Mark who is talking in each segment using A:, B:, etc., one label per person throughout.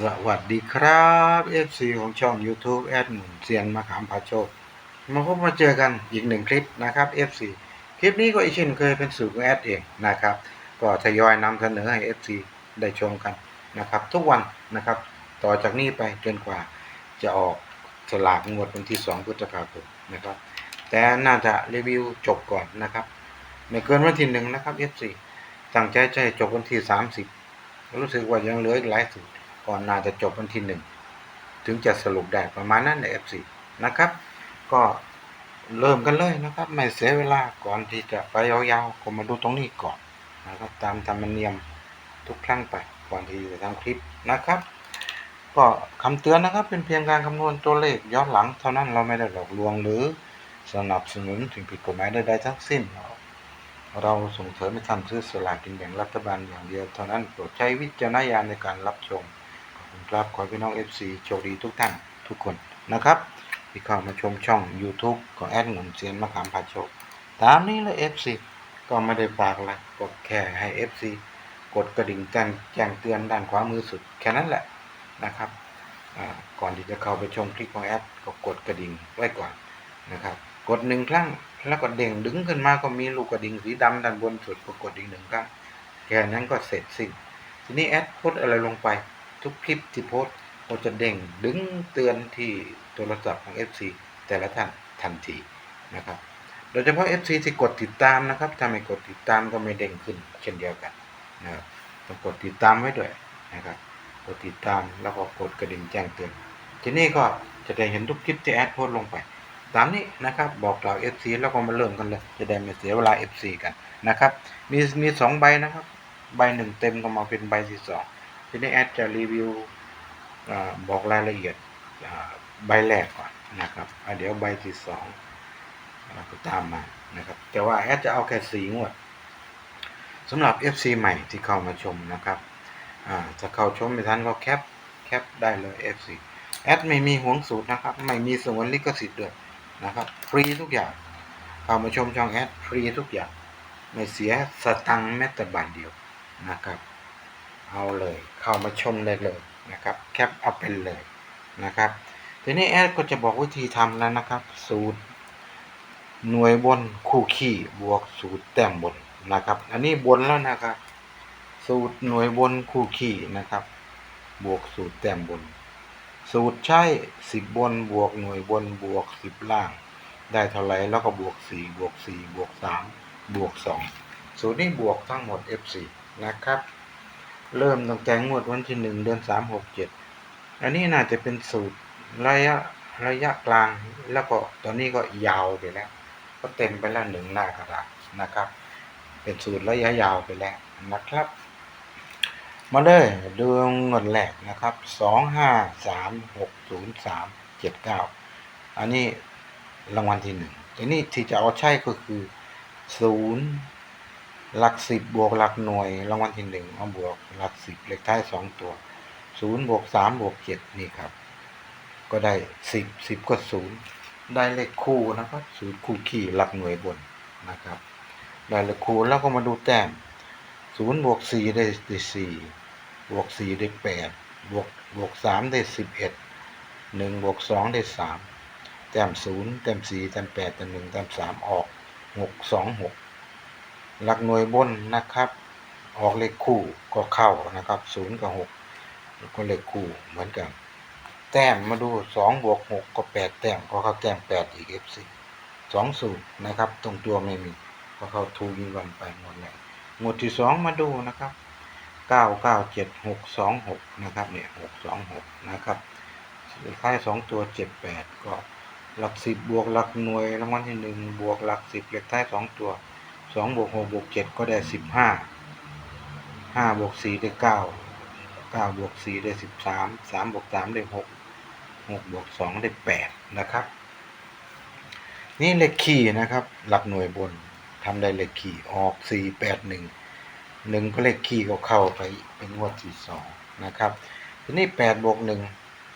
A: สวัสดีครับ FC ของช่อง YouTube แอดหมุนเซียนมะขามพาโชค มาพบมาเจอกันอีกหนึ่งคลิปนะครับ FC คลิปนี้ก็อีกเช่นเคยเป็นสูตรของแอดเองนะครับ ก็ทยอยนำเสนอให้ FC ได้ชมกันนะครับ ทุกวันนะครับ ต่อจากนี้ไปจนกว่าจะออกสลากงวดวันที่ 2 พฤษภาคมนะครับ แต่น่าจะรีวิวจบก่อนนะครับ ไม่เกินวันที่หนึ่งนะครับ FC ตั้งใจจะให้จบวันที่ 30 รู้สึกว่ายังเหลืออีกหลายสูตร ก่อนน่าจะจบวันที่หนึ่งถึงจะสรุปได้ประมาณนั้นใน FC นะครับ ก็เริ่มกันเลยนะครับ ไม่เสียเวลาก่อนที่จะไปยาวๆก็มาดูตรงนี้ก่อนนะครับ ตามธรรมเนียมทุกครั้งไปก่อนที่จะทำคลิปนะครับ ก็คำเตือนนะครับ เป็นเพียงการคำนวณตัวเลขย้อนหลังเท่านั้นเราไม่ได้หลอกลวงหรือสนับสนุนสิ่งผิดกฎหมายใดๆทั้งสิ้น เราส่งเสริมให้ท่านซื้อสลากกินแบ่งรัฐบาลอย่างเดียวเท่านั้นโปรดใช้วิจารณญาณในการรับชม ครับขอพี่น้อง FC โชคดีทุกท่านทุกคนนะครับที่เข้ามาชมช่อง YouTube ของแอดหนุนเซียนมะขามพาโชคตามนี้เลย FC ก็ไม่ได้ฝากอะก็แค่ให้ FC กดกระดิ่งแจ้งแจ้งเตือนด้านขวามือสุดแค่นั้นแหละนะครับก่อนที่จะเข้าไปชมคลิปของแอดก็กดกระดิ่งไว้ก่อนนะครับ กดหนึ่งครั้งแล้วก็เด้งดึงขึ้นมาก็มีลูกกระดิ่งสีดำด้านบนสุดก็กดอีกหนึ่งครั้งแค่นั้นก็เสร็จสิ้นทีนี้แอดพสต์อะไรลงไป ทุกคลิปที่โพสก็จะเด้งดึงเตือนที่โทรศัพท์ของ FC แต่ละท่านทันทีนะครับ โดยเฉพาะ FC ที่กดติดตามนะครับ ถ้าไม่กดติดตามก็ไม่เด้งขึ้น เช่นเดียวกันนะครับต้องกดติดตามไว้ด้วยนะครับ กดติดตามแล้วก็กดกระดิ่งแจ้งเตือน ทีนี้ก็จะได้เห็นทุกคลิปที่แอดโพสลงไป ตามนี้นะครับบอกกล่าว FC แล้วก็มาเริ่มกันเลย จะได้ไม่เสียเวลา FC กันนะครับ มีมีสองใบนะครับ ใบหนึ่งเต็มก็มาเป็นใบที่สอง ทีนี้แอดจะรีวิวอบอกรายละเอียดใบแรกก่อนนะครับเดี๋ยวใบที่สองก็ตามมานะครับ แต่ว่าแอดจะเอาแค่สีงวดสำหรับ FC ใหม่ที่เข้ามาชมนะครับอ่าจะเข้าชมไม่ทันก็แคปแคปได้เลย FC แอดไม่มีห่วงสูตรนะครับ ไม่มีสงวนลิขสิทธิ์ด้วยนะครับ ฟรีทุกอย่าง เข้ามาชมช่องแอดฟรีทุกอย่าง ไม่เสียสตังค์แม้แต่บาทเดียวนะครับ เอาเลย เข้ามาชมได้เลยนะครับแคปเอาเป็นเลยนะครับทีนี้แอดก็จะบอกวิธีทำแล้วนะครับ สูตร หน่วยบนคู่ขี้บวกสูตรแต้มบนนะครับ อันนี้บนแล้วนะครับ สูตรหน่วยบนคู่ขี้นะครับ บวกสูตรแต้มบน สูตรใช้สิบบนบวกหน่วยบนบวกสิบล่าง ได้เท่าไรแล้วก็บวกสี่บวกสี่บวกสามบวกสองสูตรนี้บวกทั้งหมด F4 นะครับ เริ่มตั้งแต่งวดวันที่หนึ่งเดือนสามหกเจ็ดอันนี้น่าจะเป็นสูตรระยะระยะกลางแล้วก็ตอนนี้ก็ยาวไปแล้ว ก็เต็มไปแล้วหนึ่งหน้ากระดาษนะครับ เป็นสูตรระยะยาวไปแล้วนะครับ มาเลยดูเงินแรกนะครับสองห้าสามหกศูนย์สามเจ็ดเก้าอันนี้รางวัลที่หนึ่งทีนี้ที่จะเอาใช่ก็คือศูนย์ หลักสิบบวกหลักหน่วยรางวัลที่หนึ่งเอาบวกหลักสิบเลขท้ายสองตัวศูนย์บวกสามบวกเจ็ดนี่ครับ ก็ได้สิบสิบก็ศูนย์ได้เลขคู่นะครับศูนย์คู่ขี่หลักหน่วยบนนะครับ ได้เลขคู่แล้วก็มาดูแต้มศูนย์บวกสี่ได้ได้สี่บวกสี่ได้แปดบวกบวกสามได้สิบเอ็ดหนึ่งบวกสองได้สามแต้มศูนย์แต้มสี่แต้มแปดแต้มหนึ่งแต้มสามออกหกสองหก หลักหน่วยบนนะครับ ออกเลขคู่ก็เข้านะครับศูนย์กับหกก็เลขคู่เหมือนกัน แต้มมาดูสองบวกหกก็แปดแต้มก็เข้าแต้มแปดอีกเอฟซีสองสูตรนะครับ ตรงตัวไม่มีก็เข้าทูยิงวันไปหมดเลยหมวดที่สองมาดูนะครับเก้าเก้าเจ็ดหกสองหกนะครับเนี่ยหกสองหกนะครับเลขท้ายสองตัวเจ็ดแปดก็หลักสิบบวกหลักหน่วยรางวัลที่หนึ่งบวกหลักสิบเลขท้ายสองตัว สองบวกหกบวกเจ็ดก็ได้สิบห้าห้าบวกสี่ได้เก้าเก้าบวกสี่ได้สิบสามสามบวกสามได้หกหกบวกสองได้แปดนะครับ นี่เลขคี่นะครับ หลักหน่วยบนทำได้เลขคี่ออกสี่แปดหนึ่งหนึ่งก็เลขคี่ก็เข้าไปเป็นงวดที่สองนะครับ ทีนี้แปดบวกหนึ่ง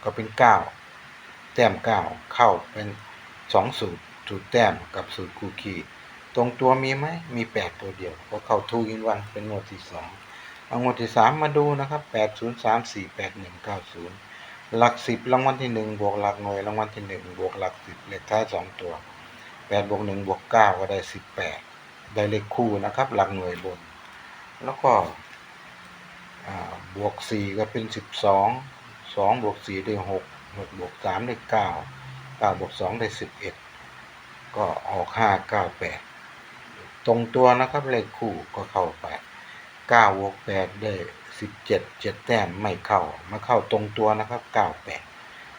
A: ก็เป็นเก้าแต้มเก้าเข้าเป็นสองสูตรสูตรแต้มกับสูตรคูคี่ ตรงตัวมีไหมมีแปดตัวเดียวก็เข้าทูอินวันเป็นงวดที่สองเอางวดที่สามมาดูนะครับแปดศูนย์สามสี่แปดหนึ่งเก้าศูนย์หลักสิบรางวัลที่หนึ่งบวกหลักหน่วยรางวัลที่หนึ่งบวกหลักสิบเลขท้ายสองตัวแปดบวกหนึ่งบวกเก้าก็ได้สิบแปดได้เลขคู่นะครับ หลักหน่วยบน แล้วก็บวกสี่ก็เป็นสิบสองสองบวกสี่ได้หกหกบวกสามได้เก้าเก้าบวกสองได้สิบเอ็ดก็ออกห้าเก้าแปด ตรงตัวนะครับเลขคู่ก็เข้าไปเก้าวกแปดได้สิบเจ็ดเจ็ดแต้มไม่เข้ามาเข้าตรงตัวนะครับเก้าแปด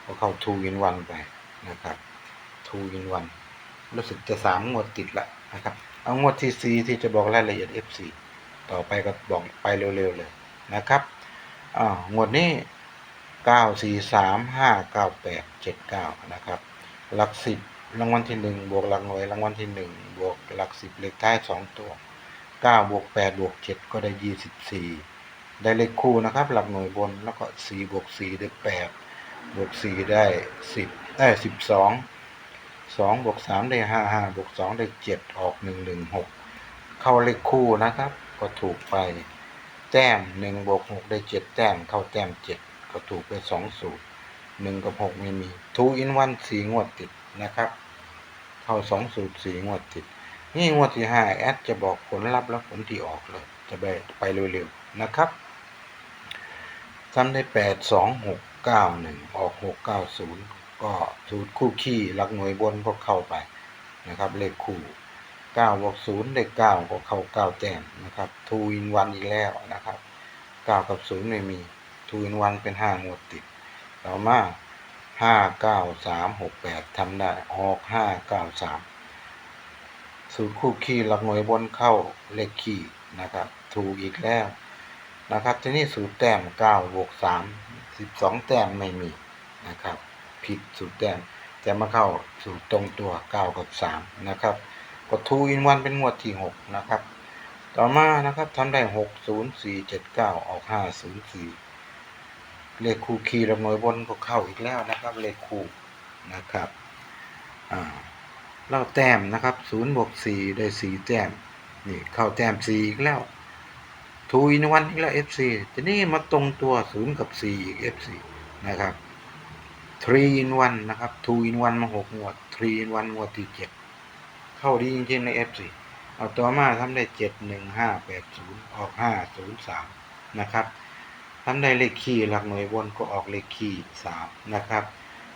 A: ก็เข้าทูอินวันไปนะครับทูอินวันรู้สึกจะสามงวดติดละนะครับ เอางวดที่สี่ที่จะบอกรายละเอียด F4 ต่อไปก็บอกไปเร็วๆเลยนะครับอ่างวดนี้เก้าสี่สามห้าเก้าแปดเจ็ดเก้านะครับหลักสิบ รางวัลที่หนึ่งบวกหลักหน่วยรางวัลที่หนึ่งบวกหลักสิบเลขท้ายสองตัวเก้าบวกแปดบวกเจ็ดก็ได้ยี่สิบสี่ได้เลขคู่นะครับ หลักหน่วยบนแล้วก็สี่บวกสี่ได้แปดบวกสี่ได้สิบได้สิบสองสองบวกสามได้ห้าห้าบวกสองได้เจ็ดออกหนึ่งหนึ่งหกเข้าเลขคู่นะครับ ก็ถูกไป แต้มหนึ่งบวกหกได้เจ็ดแต้มเข้าแต้มเจ็ดก็ถูกไปสองสูตรหนึ่งกับหกไม่มีทูอินวันสี่งวดติด นะครับ เข้าสองสูตรสี่งวดติด นี่งวดที่ห้าแอดจะบอกผลลัพธ์และผลที่ออกเลย จะไปไปเร็วๆนะครับทำได้แปดสองหกเก้าหนึ่งออกหกเก้าศูนย์ก็สูตรคู่ขี้หลักหน่วยบนก็เข้าไปนะครับเลขคู่เก้าบวกศูนย์ได้เก้าก็เข้าเก้าแต้มนะครับทูอินวันอีกแล้วนะครับเก้ากับศูนย์ไม่มีทูอินวันเป็นห้างวดติด ต่อมา ห้าเก้าสามหกแปดทำได้ออกห้าเก้าสามสูตรคู่ขี้หลักหน่วยบนเข้าเลขขี้นะครับ ถูกอีกแล้วนะครับ ทีนี้สูตรแต้มเก้าบวกสามสิบสองแต้มไม่มีนะครับ ผิดสูตรแต้มแต่มาเข้าสูตรตรงตัวเก้ากับสามนะครับก็ทูอินวันเป็นงวดที่หกนะครับ ต่อมานะครับทำได้หกศูนย์สี่เจ็ดเก้าออกห้าศูนย์สี่ เลขคู่คีย์ลำหน่วยบนก็เข้าอีกแล้วนะครับ เลขคู่นะครับอ่าแล้วแต้มนะครับศูนย์บวกสี่ได้สี่แต้มนี่เข้าแต้มสี่อีกแล้วทูอินวันอีกแล้ว FC ทีนี้มาตรงตัวศูนย์กับสี่อีก FC นะครับ3 in 1นวันนะครับ2 in 1มาหกงวด3 in 1งวดที่เจ็ดเข้าดีจริงๆใน F4 เอาต่อมาทำได้เจ็ดหนึ่งห้าแปดศูนย์ออกห้าศูนย์สามนะครับ ทำได้เลขคี่หลักหน่วยบนก็ออกเลขคี่สามนะครับ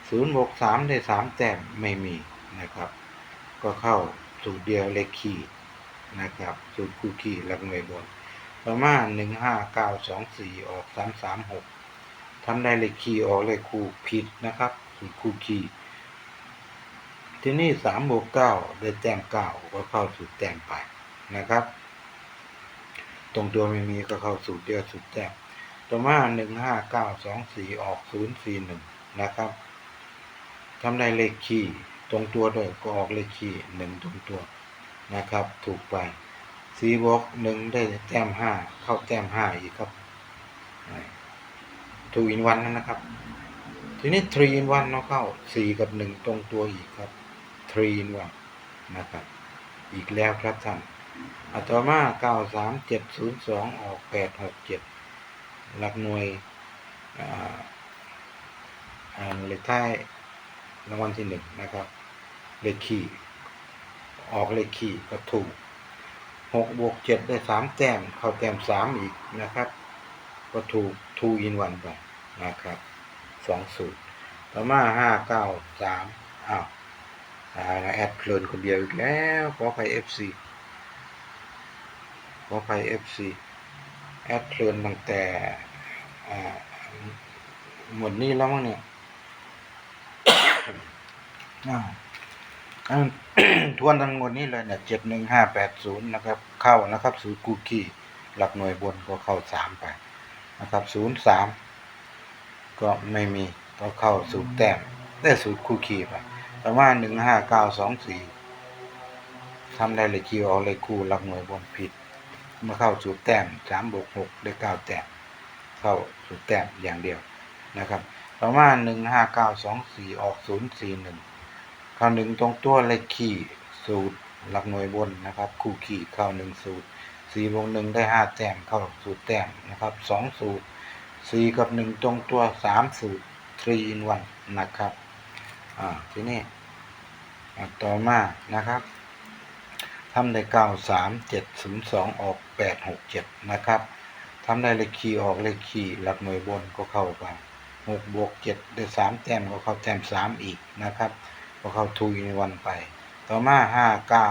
A: ศูนย์บวกสามได้สามแต้มไม่มีนะครับ ก็เข้าสูตรเดียวเลขคี่นะครับสูตรคู่คี่หลักหน่วยบนต่อมาหนึ่งห้าเก้าสองสี่ออกสามสามหกทำได้เลขคี่ออกเลขคู่ผิดนะครับสูตรคู่คี่ที่นี้สามบวกเก้าได้แต้มเก้าก็เข้าสู่แต้มไปนะครับ ตรงตัวไม่มีก็เข้าสู่เดียวสู่แต้ม ต่อมาหนึ่งห้าเก้าสองสี่ออกศูนย์สี่หนึ่งนะครับทำได้เลขคี่ตรงตัวด้วยก็ออกเลขคี่หนึ่งตรงตัวนะครับ ถูกไปสีบวกหนึ่งได้แต้มห้าเข้าแต้มห้าอีกครับทูอินวันนั่นนะครับ ทีนี้3 in 1เนาะเข้า4กับ1ตรงตัวอีกครับ3 in 1นวันนะครับอีกแล้วครับท่านอัต่อมา9 3 7 0 2องออก8 6 7หกเจ็ด ลักหน่วยเลขท้ายรางวัลที่1นะครับ เลขคี่ ออกเลขคี่ก็ถูก6บวก7ได้3แต้ม เข้าแต้ม3อีกนะครับ ก็ถูก2 in 1ไปนะครับสองสูตร ต่อมาห้าเก้าสามอ้าวแอดเพลินคนเดียวอีกแล้ว ขอไปเอฟซีขอไปเอฟซี แอดเพลินตั้งแต่หมดนี้แล้วมั้งเนี่ยอ้าวอ้าวทวนทั้งหมดนี้เลยเนี่ยเจ็ดหนึ่งห้าแปดศูนย์นะครับ เข้านะครับสูตรกูกี้หลักหน่วยบนก็เข้าสามไปนะครับศูนย์สามก็ไม่มีก็เข้าสูตรแต้มได้สูตรคู่คีไปประมาณหนึ่งห้าเก้าสองสี่ทำได้เลยคิวเอาเลยคู่หลักหน่วยบนผิด มาเข้าสูตรแต้มสามบวกหกได้เก้าแต้มเข้าสูตรแต้มอย่างเดียวนะครับประมาณหนึ่งห้าเก้าสองสี่ออกศูนย์สี่หนึ่งเข้าหนึ่งตรงตัวเลขคี่สูตรหลักหน่วยบนนะครับ คู่คี่เข้าหนึ่งสูตรสี่บวกหนึ่งได้ห้าแต้มเข้าสูตรแต้มนะครับสองสูตรสี่กับหนึ่งตรงตัวสามสูตร three in one นะครับอ่าทีนี้อ่ต่อมานะครับ ทำได้เก้าสามเจ็ดศูนย์สองออกแปดหกเจ็ดนะครับทำได้เลขคีออกเลขคีหลักหน่วยบนก็เข้าไปหกบวกเจ็ดได้สามแต้มก็เข้าแต้มสามอีกนะครับ ก็เข้าทูในวันไป ต่อมาห้าเก้า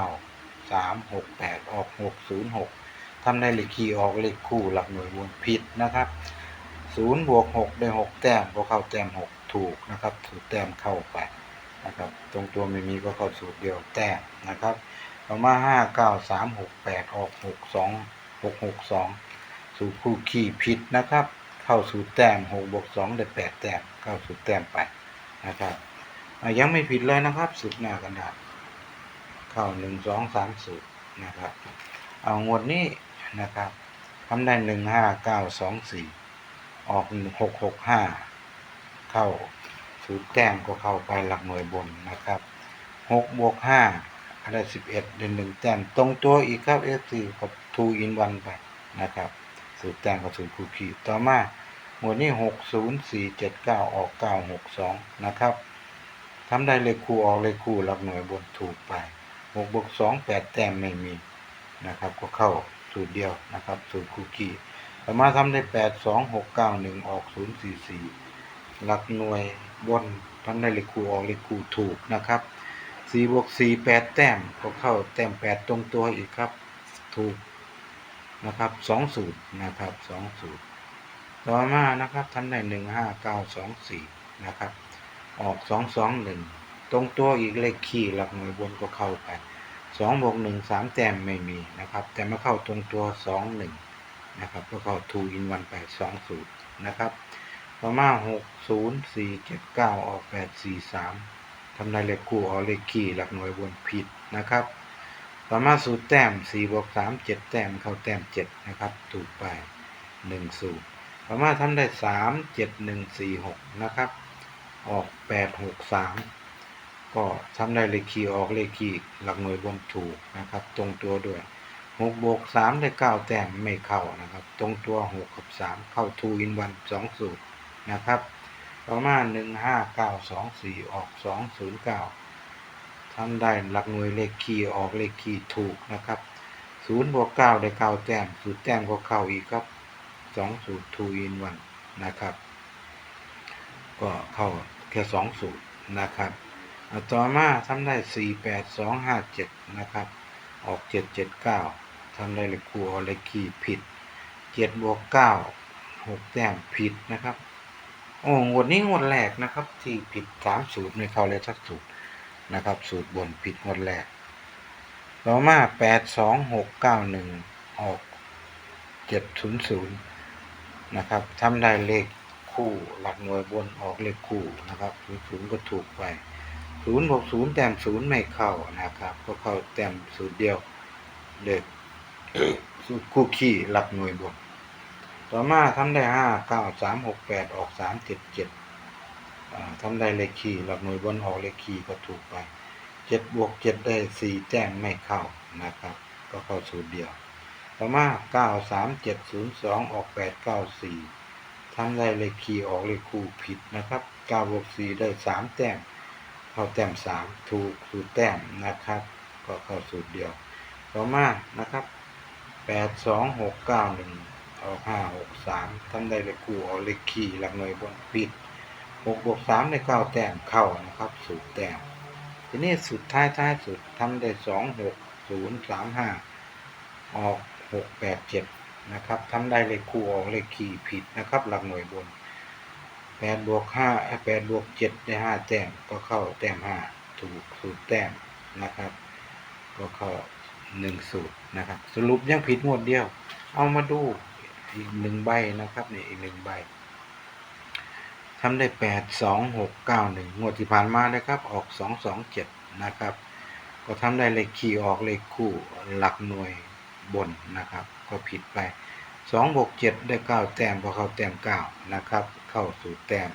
A: สามหกแปดออกหกศูนย์หกทำได้เลขคีออกเลขคู่หลักหน่วยบนผิดนะครับศูนย์บวกหกได้หกแต้มก็เข้าแต้มหกถูกนะครับถูกแต้มเข้าไปนะครับ ตรงตัวไม่มีก็เข้าสูตรเดียวแต้มนะครับ ต่อมาห้าเก้าสามหกแปดออกหกสองหกหกสองสูตรคู่ขี่ผิดนะครับ เข้าสูตรแต้มหกบวกสองได้แปดแต้มเข้าสูตรแต้มไปนะครับยังไม่ผิดเลยนะครับสูตรหน้ากระดาษเข้าหนึ่งสองสามสูตรนะครับ เอางวดนี้นะครับทำได้หนึ่งห้าเก้าสองสี่ออกหกหกห้าเข้าสูตรแต้มก็เข้าไปหลักหน่วยบนนะครับหกบวกห้า อะไรสิบเอ็ดเดือนหนึ่งแต้มตรงตัวอีกครับเอฟซีกับทูอินวันไปนะครับสูตรแต้มกับสูตรคูคีต่อมาหมวดนี้หกศูนย์สี่เจ็ดเก้าออกเก้าหกสองนะครับทำได้เลขคู่ออกเลขคู่หลักหน่วยบนถูกไปหกบวกสองแปดแต้มไม่มีนะครับ ก็เข้าสูตรเดียวนะครับ สูตรคูคีต่อมาทำได้แปดสองหกเก้าหนึ่งออกศูนย์สี่สี่หลักหน่วยบนทำได้เลขคู่ออกเลขคู่ถูกนะครับ สี่บวกสี่แปดแต้มก็เข้าแต้มแปดตรงตัวอีกครับ ถูกนะครับสองสูตรนะครับสองสูตร ต่อมานะครับทำได้หนึ่งห้าเก้าสองสี่นะครับ ออกสองสองหนึ่งตรงตัวอีกเลขคี่หลักหน่วยบนก็เข้าไปสองบวกหนึ่งสามแต้มไม่มีนะครับ แต่มาเข้าตรงตัวสองหนึ่งนะครับก็เข้าทูอินวันไปสองสูตรนะครับต่อมาหกศูนย์สี่เจ็ดเก้าออกแปดสี่สาม ทำได้เลขคู่ออกเลขคี่หลักหน่วยบนผิดนะครับต่อมาสูตรแต้มสี่บวกสามเจ็ดแต้มเข้าแต้มเจ็ดนะครับ ถูกไปหนึ่งสูตรต่อมาทำได้สามเจ็ดหนึ่งสี่หกนะครับ ออกแปดหกสามก็ทำได้เลขคีย์ออกเลขคีย์หลักหน่วยบนถูกนะครับ ตรงตัวด้วยหกบวกสามได้เก้าแต้มไม่เข้านะครับ ตรงตัวหกกับสามเข้าทูอินวันสองสูตรนะครับ ต่อมาหนึ่งห้าเก้าสองสี่ออกสองศูนย์เก้าทำได้หลักหน่วยเลขคีย์ออกเลขคีย์ถูกนะครับศูนย์บวกเก้าได้เก้าแต้มสูตรแต้มก็เข้าอีกครับสองสูตร two in one นะครับ ก็เข้าแค่สองสูตรนะครับอะต่อมาทำได้สี่แปดสองห้าเจ็ดนะครับ ออกเจ็ดเจ็ดเก้าทำได้เลขคู่ออกเลขคีย์ผิดเจ็ดบวกเก้าหกแต้มผิดนะครับ โอ้งวดนี้งวดแรกนะครับ ที่ผิดสามสูตรไม่เข้าเลยสักสูตรนะครับ สูตรบนผิดงวดแรกต่อมาแปดสองหกเก้าหนึ่งออกเจ็ดศูนย์ศูนย์นะครับทำได้เลขคู่หลักหน่วยบนออกเลขคู่นะครับศูนย์ศูนย์ก็ถูกไปศูนย์บวกศูนย์แต้มศูนย์ไม่เข้านะครับ ก็เข้าแต้มศูนย์เดียวเลขคู่ขี้หลักหน่วยบน ต่อมาทำได้ห้าเก้าสามหกแปดออกสามเจ็ดเจ็ดทำได้เลขคี่หลักหน่วยบนออกเลขคี่ก็ถูกไปเจ็ดบวกเจ็ดได้สี่แต้มไม่เข้านะครับ ก็เข้าสูตรเดียว ต่อมาเก้าสามเจ็ดศูนย์สองออกแปดเก้าสี่ทำได้เลขคีย์ออกเลขคู่ผิดนะครับเก้าบวกสี่ได้สามแต้มเข้าแต้มสามถูกสูตรแต้มนะครับ ก็เข้าสูตรเดียว ต่อมานะครับแปดสองหกเก้าหนึ่ง ออกห้าหกสามทำได้เลขคู่ออกเลขคีย์หลักหน่วยบนผิดหกบวกสามได้เก้าแต้มเข้านะครับสูตรแต้มทีนี้สุดท้ายท้ายสุดทำได้สองหกศูนย์สามห้าออกหกแปดเจ็ดนะครับทำได้เลขคู่ออกเลขคีย์ผิดนะครับหลักหน่วยบนแปดบวกห้าแปดบวกเจ็ดได้ห้าแต้มก็เข้าแต้มห้าถูกสูตรแต้มนะครับ ก็เข้าหนึ่งสูตรนะครับ สรุปยังผิดงวดเดียว เอามาดู อีกหนึ่งใบนะครับนี่อีกหนึ่งใบทำได้แปดสองหกเก้าหนึ่งงวดที่ผ่านมานะครับ ออกสองสองเจ็ดนะครับ ก็ทำได้เลขคีย์ออกเลขคู่หลักหน่วยบนนะครับ ก็ผิดไปสองบวกเจ็ดได้เก้าแต้มพอเข้าแต้มเก้านะครับ เข้าสู่แต้ม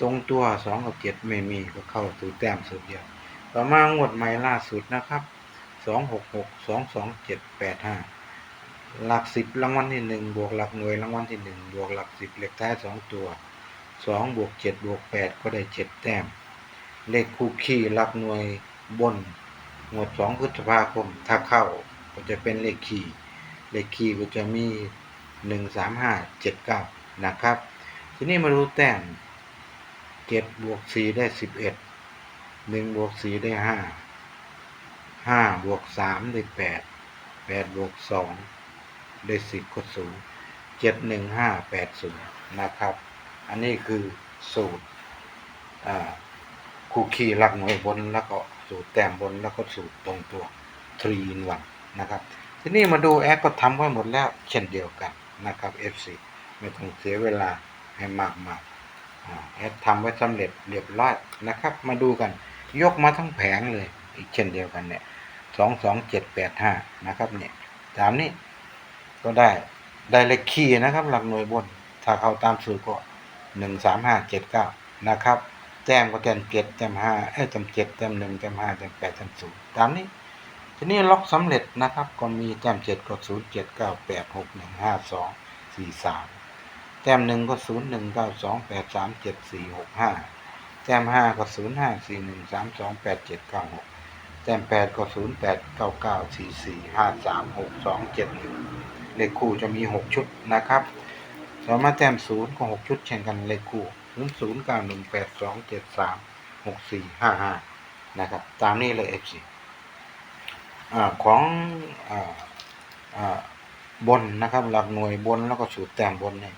A: ตรงตัวสองกับเจ็ดไม่มีก็เข้าสู่แต้มสุดเดียว ต่อมางวดใหม่ล่าสุดนะครับสองหกหกสองสองเจ็ดแปดห้า หลักสิบรางวัลที่หนึ่งบวกหลักหน่วยรางวัลที่หนึ่งบวกหลักสิบเลขท้ายสองตัวสองบวกเจ็ดบวกแปดก็ได้เจ็ดแต้ม เลขคู่ขี้หลักหน่วยบนหมวดสองพฤษภาคมถ้าเข้าก็จะเป็นเลขคีย์เลขคีย์ก็จะมีหนึ่งสามห้าเจ็ดเก้านะครับ ทีนี้มาดูแต้มเจ็ดบวกสี่ได้สิบเอ็ดหนึ่งบวกสี่ได้ห้าห้าบวกสามได้แปดแปดบวกสอง ด้สิบก็ศูนย์เจ็ดหนึ่งห้าแปดศูนย์นะครับ อันนี้คือสูตรคู่คีหลักหน่วยบนแล้วก็สูตรแต้มบนแล้วก็สูตรตรงตัว3 in 1นนะครับ ทีนี้มาดูแอดก็ทำไว้หมดแล้วเช่นเดียวกันนะครับ FC ไม่ต้องเสียเวลาให้มากมากแอดทำไว้สำเร็จเรียบร้อยนะครับ มาดูกันยกมาทั้งแผงเลย อีกเช่นเดียวกันเนี่ยสองสองเจ็ดแปดห้านะครับเนี่ยตามนี้ ก็ได้ได้เลขคีย์นะครับ หลักหน่วยบน ถ้าเข้าตามสูตรก็หนึ่งสามห้าเจ็ดเก้านะครับ แต้มก็แต้มเจ็ดแต้มห้าเอ้ยแต้มเจ็ดแต้มหนึ่งแต้มห้าแต้มแปดแต้มศูนย์ตามนี้ ทีนี้ล็อกสำเร็จนะครับ ก็มีแต้มเจ็ดก็ศูนย์เจ็ดเก้าแปดหกหนึ่งห้าสองสี่สามแต้มหนึ่งก็ศูนย์หนึ่งเก้าสองแปดสามเจ็ดสี่หกห้าแต้มห้าก็ศูนย์ห้าสี่หนึ่งสามสองแปดเจ็ดเก้าหกแต้มแปดก็ศูนย์แปดเก้าเก้าสี่สี่ห้าสามหกสองเจ็ดหนึ่ง เลขคู่จะมีหกชุดนะครับ สามารถแต้มศูนย์ก็หกชุดเช่นกันเลขคู่ศูนย์ศูนย์เก้าหนึ่งแปดสองเจ็ดสามหกสี่ห้าห้านะครับ ตามนี้เลย FC อ่าของอ่าอ่าบนนะครับ หลักหน่วยบนแล้วก็สูตรแต้มบนเนี่ย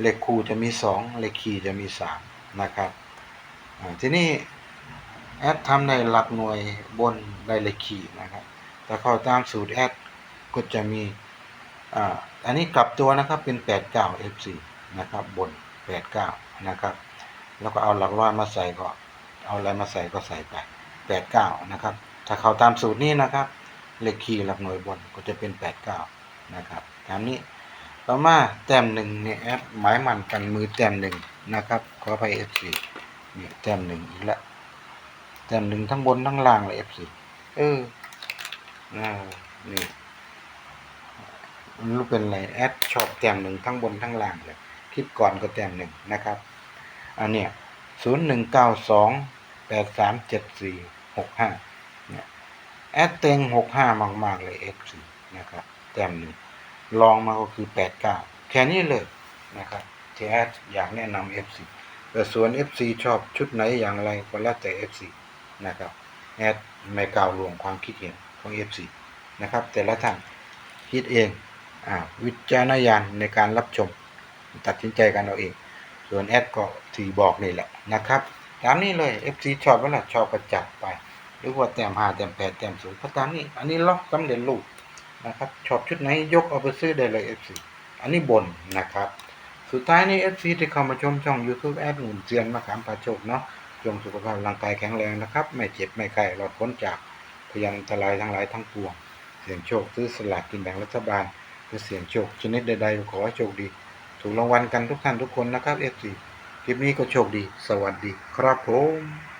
A: เลขคู่จะมีสองเลขคีย์จะมีสามนะครับอ่าทีนี้แอดทำในหลักหน่วยบนได้เลขคีย์นะครับ แต่เข้าตามสูตรแอดก็จะมี อันนี้กลับตัวนะครับเป็น 89 F4 นะครับบน 89 นะครับ แล้วก็เอาหลักร้อยมาใส่ก็เอาอะไรมาใส่ก็ใส่ไป 89 นะครับ ถ้าเข้าตามสูตรนี้นะครับเลขคีย์หลักหน่วยบนก็จะเป็น 89 นะครับตามนี้ต่อมาแต้มหนึ่งเนี่ยแอดหมายมันกันมือแต้มหนึ่งนะครับขอไป F4 นี่แต้มหนึ่งอีกแล้วแต้มหนึ่งทั้งบนทั้งล่างเลย F4 เอออ่านี่ มันรู้เป็นไรแอดชอบแต้มหนึ่งทั้งบนทั้งล่างเลยคลิปก่อนก็แต้มหนึ่งนะครับอันเนี้ยศูนย์หนึ่งเก้าสองแปดสามเจ็ดสี่หกห้าเนี่ยแอดเต็งหกห้ามากๆเลยเอฟซีนะครับแต้มหนึ่งลองมาก็คือแปดเก้าแค่นี้เลยนะครับที่แอดอยากแนะนำเอฟซีแต่ส่วนเอฟซีชอบชุดไหนอย่างไรก็แล้วแต่เอฟซีนะครับแอดไม่กล่าวรวมความคิดเห็นของเอฟซีนะครับแต่ละท่านคิดเอง วิจารณญาณในการรับชม ตัดสินใจกันเอาเอง ส่วนแอดก็ที่บอกนี่แหละนะครับตามนี้เลย FC ชอบเวลาชอบก็จัดไป หรือว่าแต้มห้าแต้มแปดแต้มศูนย์ก็ตามนี้อันนี้ล็อกสำเร็จรูปนะครับชอบชุดไหนยกเอาไปซื้อได้เลย FC อันนี้บนนะครับ สุดท้ายนี้ FC ที่เข้ามาชมช่อง YouTube แอดหนุนเซียนมะขามปาโชคเนาะจงสุขภาพร่างกายแข็งแรงนะครับ ไม่เจ็บไม่ไข้รอดพ้นจากพยันตรายทั้งหลายทั้งปวง เสี่ยงโชคซื้อสลากกินแบ่งรัฐบาล เพื่อเสี่ยงโชคชนิดใดๆขอให้โชคดี ถูกรางวัลกันทุกท่านทุกคนนะครับเอฟซีคลิปนี้ก็โชคดี สวัสดีครับผม